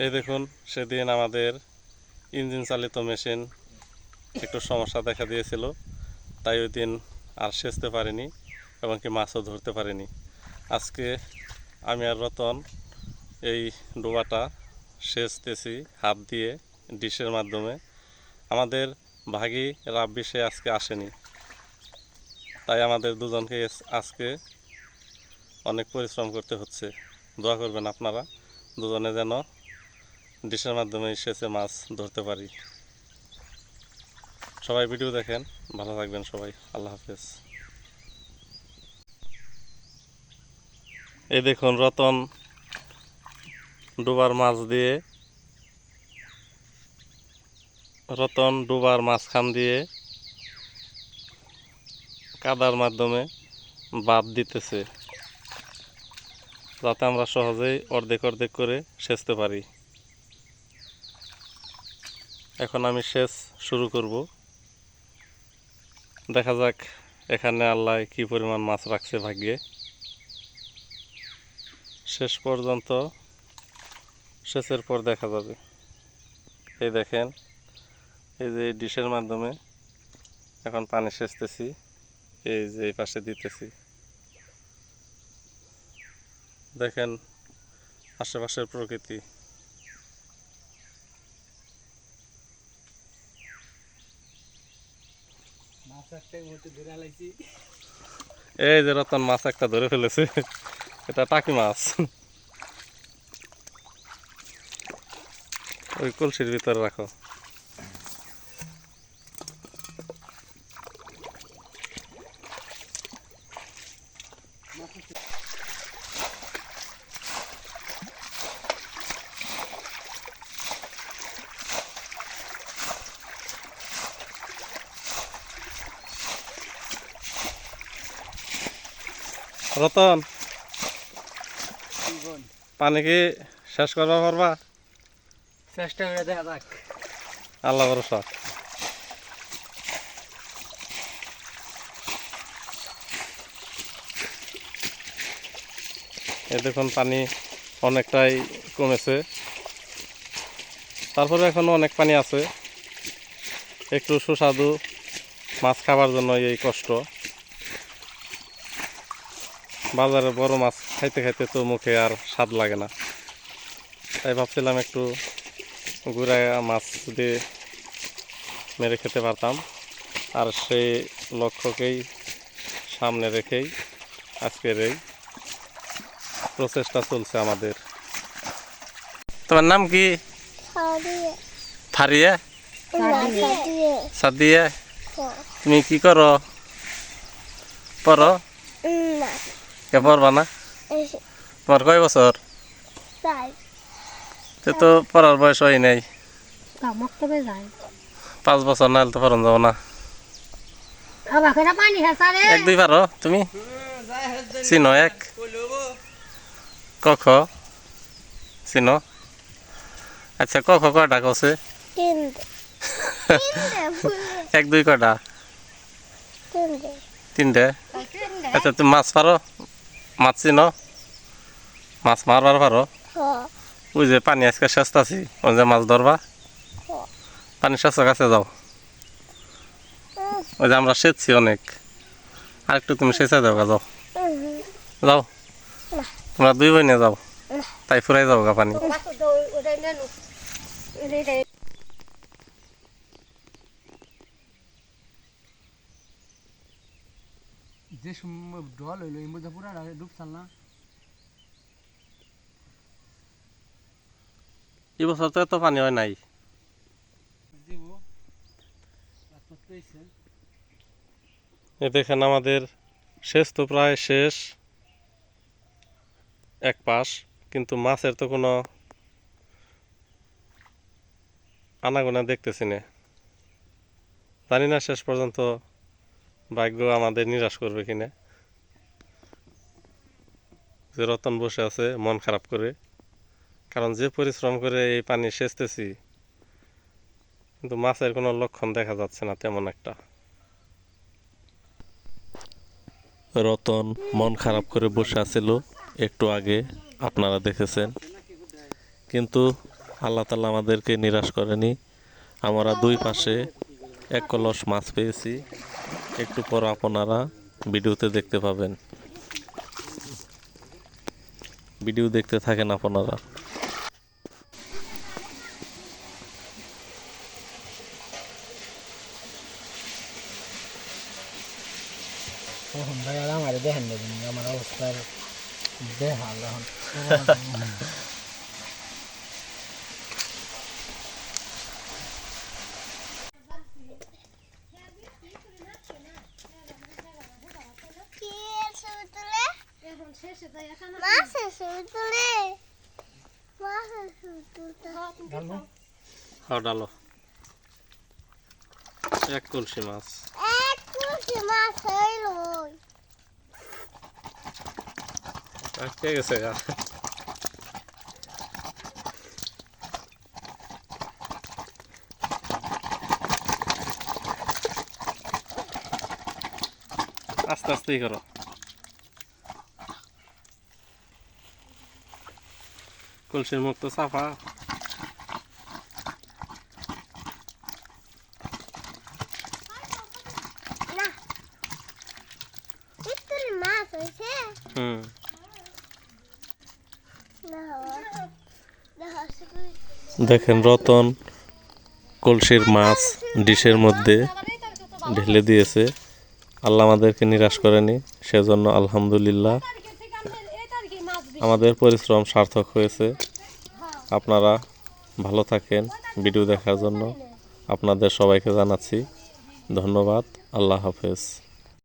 এই দেখুন, সেদিন আমাদের ইঞ্জিন চালিত মেশিন একটু সমস্যা দেখা দিয়েছিল, তাই ওই দিন আর সেচতে পারিনি এবং কি মাছও ধরতে পারিনি। আজকে আমি আর রতন এই ডোবাটা সেচতেছি, হাত দিয়ে ডিশের মাধ্যমে। আমাদের ভাগি রাব্বি সে আজকে আসেনি, তাই আমাদের দুজনকে আজকে অনেক পরিশ্রম করতে হচ্ছে। দোয়া করবেন আপনারা, দুজনে যেন ডিশের মাধ্যমে সেচে মাছ ধরতে পারি। সবাই ভিডিও দেখেন। ভালো থাকবেন সবাই। আল্লাহ হাফেজ। এই দেখুন রতন ডুবার মাছ দিয়ে, রতন ডুবার মাঝখান দিয়ে কাদার মাধ্যমে বাদ দিতেছে, যাতে আমরা সহজেই অর্ধেক অর্ধেক করে সেচতে পারি। এখন আমি সেচ শুরু করব। দেখা যাক এখানে আল্লাহ কি পরিমাণ মাছ রাখছে ভাগ্যে। শেষ পর্যন্ত সেচের পর দেখা যাবে। এই দেখেন, এই যে ডিশের মাধ্যমে এখন পানি সেচতেছি, এই যে এই পাশে দিতেছি। দেখেন, আশেপাশের প্রকৃতি মাছ একটা এই যে রতন মাছ একটা ধরে ফেলেছে। এটা টাকি মাছ। ওই কলসির ভিতরে রাখো। রতন পানি কি শেষ করবা পারবা চেষ্টা করে দেখা যাক। আল্লাহ ভরসা। এই দেখুন পানি অনেকটাই কমেছে। তারপরে এখনও অনেক পানি আছে। একটু সুস্বাদু মাছ খাবার জন্য এই কষ্ট। বাজারে বড় মাছ খাইতে খাইতে তো মুখে আর স্বাদ লাগে না। তাই ভাবছিলাম একটু গুড়ায় মাছ দিয়ে মেরে খেতে পারতাম। আর সেই লক্ষ্যকেই সামনে রেখেই আজকের এই প্রচেষ্টা চলছে আমাদের। তোমার নাম কি? ফারিয়া সাদিয়ে। সাদিয়া? তুমি কি করো? পড়ো? কে পড়বা না? তোমার কয় বছর? তো তো পড়ার বয়স হয় নাই। পাঁচ বছর নাহলে তো পড়ান যাব না। এক দুই পারো তুমি? চিনো এক। ক খ? চিনো? আচ্ছা ক খ কটা কছে তিনটে। তিনটে এক দুই কটা তিনটে। তিনটে। আচ্ছা তুমি মাছ পারো? মাছ চিনো মাছ মারবার পারো? ওই যে পানি আজকে শেষ আছি ওই যে মাছ ধরবা। পানি শেষ কাছে যাও। ওই যে আমরা সেচছি অনেক। আরেকটু তুমি সেচে যাও গা, যাও। যাও। তোমরা দুই বই নিয়ে যাও তাই ফুরাই যাও গা পানি। যে সম- ঢল হইল এই মধ্যে পুরা ডুবছাল না এই বছর তো এত পানি হয় নাই। এ দেখেন আমাদের শেষ তো প্রায় শেষ এক পাশ কিন্তু মাছের তো কোনো আনাগোনা দেখতেছি না। জানি না শেষ পর্যন্ত ভাগ্য আমাদের নিরাশ করবে কিনা? যে রতন বসে আছে, মন খারাপ করে। কারণ যে পরিশ্রম করে এই পানি সেচতেছি, কিন্তু মাছের কোনো লক্ষণ দেখা যাচ্ছে না তেমন একটা। রতন মন খারাপ করে বসে আছিল একটু আগে, আপনারা দেখেছেন। কিন্তু আল্লাহ তালা আমাদেরকে নিরাশ করেনি। আমরা দুই পাশে এক কলস মাছ পেয়েছি। একটু পর আপনারা ভিডিওতে দেখতে পাবেন। ভিডিও দেখতে থাকেন আপনারা। আমার দেখেন আমার অবস্থার এখন কি ছবি তুলে মাছের ছবি তুলে মাছের ছবি তুলতে খাও ডালো। এক কলসি মাছ। এক কুচি মাছ হইল কে গেছে? গা আস্তে আস্তেই করো। কলসির মুখ তো সাফা হুম। দেখেন রতন কলসির মাছ ডিশের মধ্যে ঢেলে দিয়েছে। আল্লাহ আমাদেরকে নিরাশ করেনি সেজন্য আলহামদুলিল্লাহ আমাদের পরিশ্রম সার্থক হয়েছে। আপনারা ভালো থাকেন ভিডিও দেখার জন্য। আপনাদের সবাইকে জানাচ্ছি ধন্যবাদ। আল্লাহ হাফেজ।